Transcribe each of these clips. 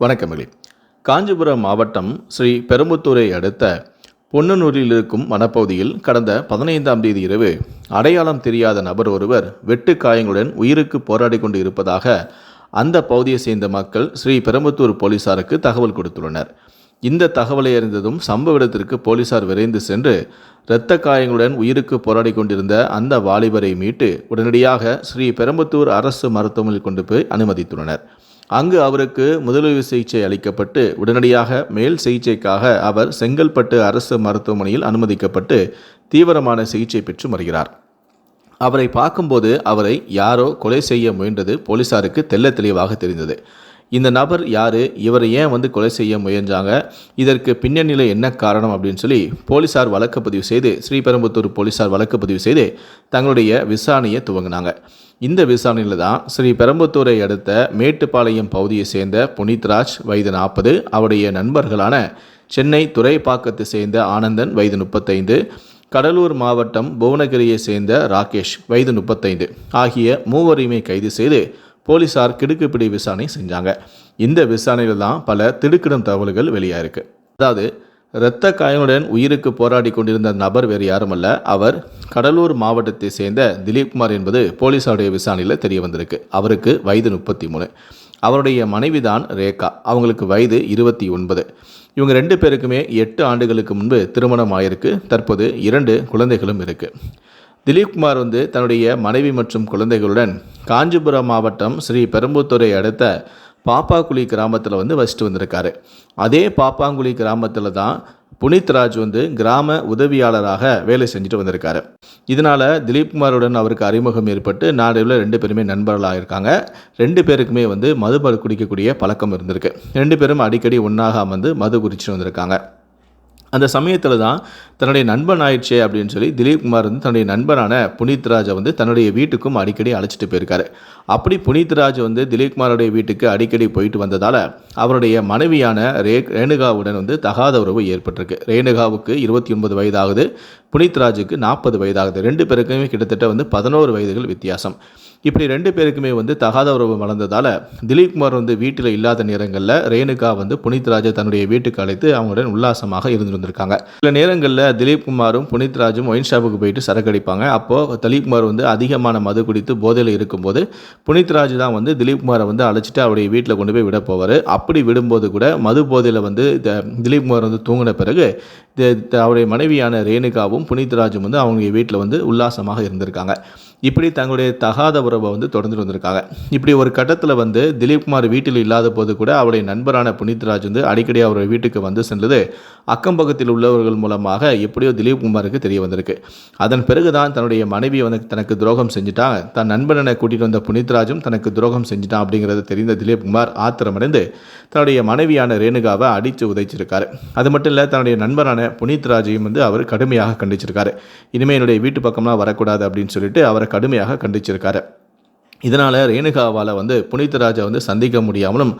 வணக்கமளி காஞ்சிபுரம் மாவட்டம் ஸ்ரீ பெரும்புத்தூரை அடுத்த பொன்னனூரில் இருக்கும் வனப்பகுதியில் கடந்த பதினைந்தாம் தேதி இரவு அடையாளம் தெரியாத நபர் ஒருவர் வெட்டு காயங்களுடன் உயிருக்கு போராடி கொண்டு இருப்பதாக அந்த பகுதியை சேர்ந்த மக்கள் ஸ்ரீ பெரும்புத்தூர் போலீசாருக்கு தகவல் கொடுத்துள்ளனர். இந்த தகவலை அறிந்ததும் சம்பவ இடத்திற்கு போலீசார் விரைந்து சென்று இரத்த காயங்களுடன் உயிருக்கு போராடி கொண்டிருந்த அந்த வாலிபரை மீட்டு உடனடியாக ஸ்ரீ பெரும்புத்தூர் அரசு மருத்துவமனையில் கொண்டு போய் அனுமதித்துள்ளனர். அங்கு அவருக்கு முதலுதவி சிகிச்சை அளிக்கப்பட்டு உடனடியாக மேல் சிகிச்சைக்காக அவர் செங்கல்பட்டு அரசு மருத்துவமனையில் அனுமதிக்கப்பட்டு தீவிரமான சிகிச்சை பெற்று வருகிறார். அவரை பார்க்கும்போது அவரை யாரோ கொலை செய்ய முயன்றது போலீசாருக்கு தெள்ள தெளிவாக தெரிந்தது. இந்த நபர் யார்? இவரை ஏன் வந்து கொலை செய்ய முயன்றாங்க? இதற்கு பின்னணியில் என்ன காரணம் அப்படின்னு சொல்லி போலீசார் வழக்கு பதிவு செய்து ஸ்ரீபெரும்புத்தூர் போலீசார் வழக்கு பதிவு செய்து தங்களுடைய விசாரணையை துவங்கினாங்க. இந்த விசாரணையில் தான் ஸ்ரீபெரம்புத்தூரை அடுத்த மேட்டுப்பாளையம் பகுதியை சேர்ந்த புனித்ராஜ் வயது நாற்பது அவருடைய நண்பர்களான சென்னை துறைப்பாக்கத்தை சேர்ந்த ஆனந்தன் வயது முப்பத்தைந்து கடலூர் மாவட்டம் புவனகிரியை சேர்ந்த ராகேஷ் வயது முப்பத்தைந்து ஆகிய மூவரையுமே கைது செய்து போலீசார் கிடுக்குப்பிடி விசாரணை செஞ்சாங்க. இந்த விசாரணையில் தான் பல திடுக்கிடும் தகவல்கள் வெளியாயிருக்கு. அதாவது இரத்த காயங்களுடன் உயிருக்கு போராடி கொண்டிருந்த நபர் வேறு யாருமல்ல அவர் கடலூர் மாவட்டத்தை சேர்ந்த திலீப்குமார் என்பது போலீசாருடைய விசாரணையில் தெரிய வந்திருக்கு. அவருக்கு வயது முப்பத்தி மூணு. அவருடைய மனைவி தான் ரேகா. அவங்களுக்கு வயது இருபத்தி ஒன்பது. இவங்க ரெண்டு பேருக்குமே எட்டு ஆண்டுகளுக்கு முன்பு திருமணம் ஆயிருக்கு. தற்போது இரண்டு குழந்தைகளும் இருக்குது திலீப்குமார் வந்து தன்னுடைய மனைவி மற்றும் குழந்தைகளுடன் காஞ்சிபுரம் மாவட்டம் ஸ்ரீ பெரும்புத்தூரை அடுத்த பாப்பாக்குழி கிராமத்தில் வந்து வசித்து வந்திருக்காரு. அதே பாப்பாங்குழி கிராமத்தில் தான் புனித்ராஜ் வந்து கிராம உதவியாளராக வேலை செஞ்சுட்டு வந்திருக்காரு. இதனால் திலீப்குமாருடன் அவருக்கு அறிமுகம் ஏற்பட்டு நாடுவில் ரெண்டு பேருமே நண்பர்களாக இருக்காங்க. ரெண்டு பேருக்குமே வந்து மது குடிக்கக்கூடிய பழக்கம் இருந்திருக்கு. ரெண்டு பேரும் அடிக்கடி ஒன்றாக அமர்ந்து மது குடிச்சிட்டு வந்திருக்காங்க. அந்த சமயத்தில் தான் தன்னுடைய நண்பன் ஆயிடுச்சே அப்படின்னு சொல்லி திலீப்குமார் வந்து தன்னுடைய நண்பனான புனித்ராஜை வந்து தன்னுடைய வீட்டுக்கும் அடிக்கடி அழைச்சிட்டு போயிருக்காரு. அப்படி புனித்ராஜ் வந்து திலீப்குமாருடைய வீட்டுக்கு அடிக்கடி போயிட்டு வந்ததால் அவருடைய மனைவியான ரே ரேணுகாவுடன் வந்து தகாத உறவு ஏற்பட்டிருக்கு. ரேணுகாவுக்கு இருபத்தி ஒன்பது வயதாகுது புனித்ராஜுக்கு நாற்பது வயதாகுது. ரெண்டு பேருக்குமே கிட்டத்தட்ட வந்து பதினோரு வயதுகள் வித்தியாசம். இப்படி ரெண்டு பேருக்குமே வந்து தகாத உறவு வளர்ந்ததால் திலீப்குமார் வந்து வீட்டில் இல்லாத நேரங்களில் ரேணுகா வந்து புனித்ராஜை தன்னுடைய வீட்டுக்கு அழைத்து அவங்களுடன் உல்லாசமாக இருந்திருந்திருக்காங்க சில நேரங்களில் திலீப்குமாரும் புனித்ராஜும் ஒயின் ஷாப்புக்கு போயிட்டு சரக்கு அடிப்பாங்க. அப்போது திலீப்குமார் வந்து அதிகமான மது குடித்து போதையில் இருக்கும்போது புனித்ராஜ் தான் வந்து திலீப்குமாரை வந்து அழைச்சிட்டு அவருடைய வீட்டில் கொண்டு போய் விட போவார். அப்படி விடும்போது கூட மது போதையில் வந்து திலீப்குமார் வந்து தூங்கின பிறகு அவருடைய மனைவியான ரேணுகாவும் புனித்ராஜும் வந்து அவங்க வீட்டில் வந்து உல்லாசமாக இருந்திருக்காங்க. இப்படி தங்களுடைய தகாத உறவை வந்து தொடர்ந்து வந்திருக்காங்க. இப்படி ஒரு கட்டத்தில் வந்து திலீப்குமார் வீட்டில் இல்லாத போது கூட அவருடைய நண்பரான புனித்ராஜ் வந்து அடிக்கடி அவருடைய வீட்டுக்கு வந்து சென்றது அக்கம் பக்கத்தில் உள்ளவர்கள் மூலமாக எப்படியோ திலீப்குமாருக்கு தெரிய வந்திருக்கு. அதன் பிறகு தான் தன்னுடைய மனைவி வந்து தனக்கு துரோகம் செஞ்சுட்டான் தன் நண்பனை கூட்டிகிட்டு வந்த புனித்ராஜும் தனக்கு துரோகம் செஞ்சுட்டான் அப்படிங்கிறது தெரிந்த திலீப்குமார் ஆத்திரமடைந்து தன்னுடைய மனைவியான ரேணுகாவை அடித்து உதைச்சிருக்காரு. அது மட்டும் இல்லை தன்னுடைய நண்பரான புனித்ராஜையும் வந்து அவர் கடுமையாக கண்டிச்சிருக்காரு. இனிமேல் என்னுடைய வீட்டு பக்கம்லாம் வரக்கூடாது அப்படின்னு சொல்லிட்டு அவரை கடுமையாக கண்டிச்சிருக்காரு. இதனால் ரேணுகாவால் வந்து புனிதராஜை வந்து சந்திக்க முடியாமலும்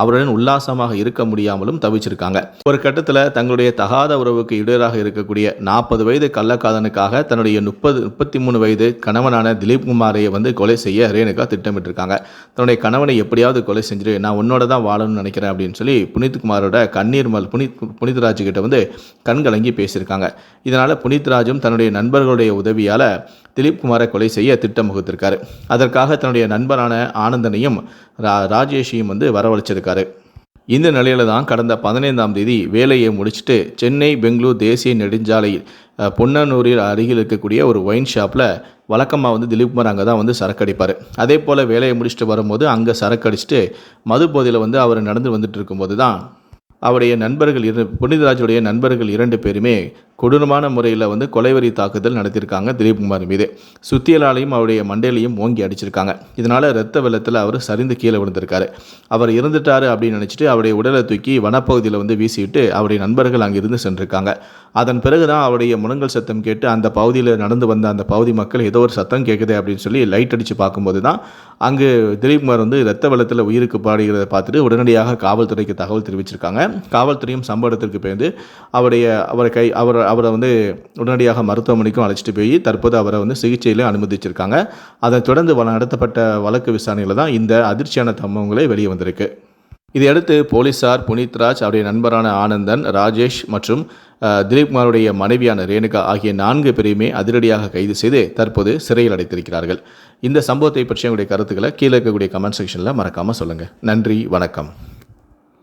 அவருடன் உல்லாசமாக இருக்க முடியாமலும் தவிச்சிருக்காங்க. ஒரு கட்டத்தில் தங்களுடைய தகாத உறவுக்கு இடையராக இருக்கக்கூடிய நாற்பது வயது கள்ளக்காதனுக்காக தன்னுடைய முப்பது முப்பத்தி மூணு வயது கணவனான திலீப் குமாரை வந்து கொலை செய்ய ரேணுகா திட்டமிட்டிருக்காங்க. தன்னுடைய கணவனை எப்படியாவது கொலை செஞ்சுட்டு நான் உன்னோட தான் வாழணும்னு நினைக்கிறேன் அப்படின்னு சொல்லி புனித்குமாரோட கண்ணீர் மல் புனித் புனித்ராஜ் கிட்ட வந்து கண்கலங்கி பேசியிருக்காங்க. இதனால் புனித்ராஜும் தன்னுடைய நண்பர்களுடைய உதவியால் திலீப் குமாரை கொலை செய்ய திட்டம் வகுத்திருக்காரு அதற்காக தன்னுடைய நண்பரான ஆனந்தனையும் ரா ராஜேஷையும் வந்து வரவழைச்சிருக்காரு இந்த நிலையில தான் கடந்த பதினைந்தாம் தேதி வேலையை முடிச்சுட்டு சென்னை பெங்களூர் தேசிய நெடுஞ்சாலையில் பொன்னனூரில் அருகில் இருக்கக்கூடிய ஒரு ஒயின் ஷாப்பில் வழக்கமாக வந்து திலீப்குமார் அங்கே தான் வந்து சரக்கு அடிப்பார். அதே போல் வேலையை முடிச்சுட்டு வரும்போது அங்கே சரக்கு அடிச்சுட்டு மது போதையில் வந்து அவர் நடந்து வந்துட்டு இருக்கும்போது தான் அவருடைய நண்பர்கள் இரு புனிதராஜுடைய நண்பர்கள் இரண்டு பேருமே கொடூரமான முறையில் வந்து கொலைவரி தாக்குதல் நடத்தியிருக்காங்க திலீப்குமார் மீது. சுத்தியலாலையும் அவருடைய மண்டையிலையும் ஓங்கி அடிச்சிருக்காங்க. இதனால் ரத்த வெள்ளத்தில் அவர் சரிந்து கீழே விழுந்திருக்காரு. அவர் இறந்துட்டார் அப்படின்னு நினச்சிட்டு அவருடைய உடலை தூக்கி வனப்பகுதியில் வந்து வீசிவிட்டு அவருடைய நண்பர்கள் அங்கிருந்து சென்றிருக்காங்க. அதன் பிறகு தான் அவருடைய முனங்கல் சத்தம் கேட்டு அந்த பகுதியில் நடந்து வந்த அந்த பகுதி மக்கள் ஏதோ ஒரு சத்தம் கேட்குது அப்படின்னு சொல்லி லைட் அடித்து பார்க்கும்போது தான் அங்கு திலீப்குமார் வந்து ரத்த வெள்ளத்தில் உயிருக்கு பாடுகிறத பார்த்துட்டு உடனடியாக காவல்துறைக்கு தகவல் தெரிவிச்சிருக்காங்க. காவல்துறையும் சம்பவத்திற்கு பேர்ந்து அவருடைய அவரை கை அவர் அவரை வந்து உடனடியாக மருத்துவமனைக்கும் அழைச்சிட்டு போய் தற்போது அவரை வந்து சிகிச்சையில் அனுமதிச்சிருக்காங்க. அதை தொடர்ந்து நடத்தப்பட்ட வழக்கு விசாரணையில் தான் இந்த அதிர்ச்சியான சம்பவங்களே வெளியே வந்திருக்கு. இதையடுத்து போலீசார் புனித்ராஜ் அவருடைய நண்பரான ஆனந்தன் ராஜேஷ் மற்றும் திலீப்குமாருடைய மனைவியான ரேணுகா ஆகிய நான்கு பேரையுமே அதிரடியாக கைது செய்து தற்போது சிறையில் அடைத்திருக்கிறார்கள். இந்த சம்பவத்தை பற்றிய உங்களுடைய கருத்துக்களை கீழே இருக்கக்கூடிய கமெண்ட் செக்ஷனில் மறக்காமல் சொல்லுங்கள் நன்றி வணக்கம்.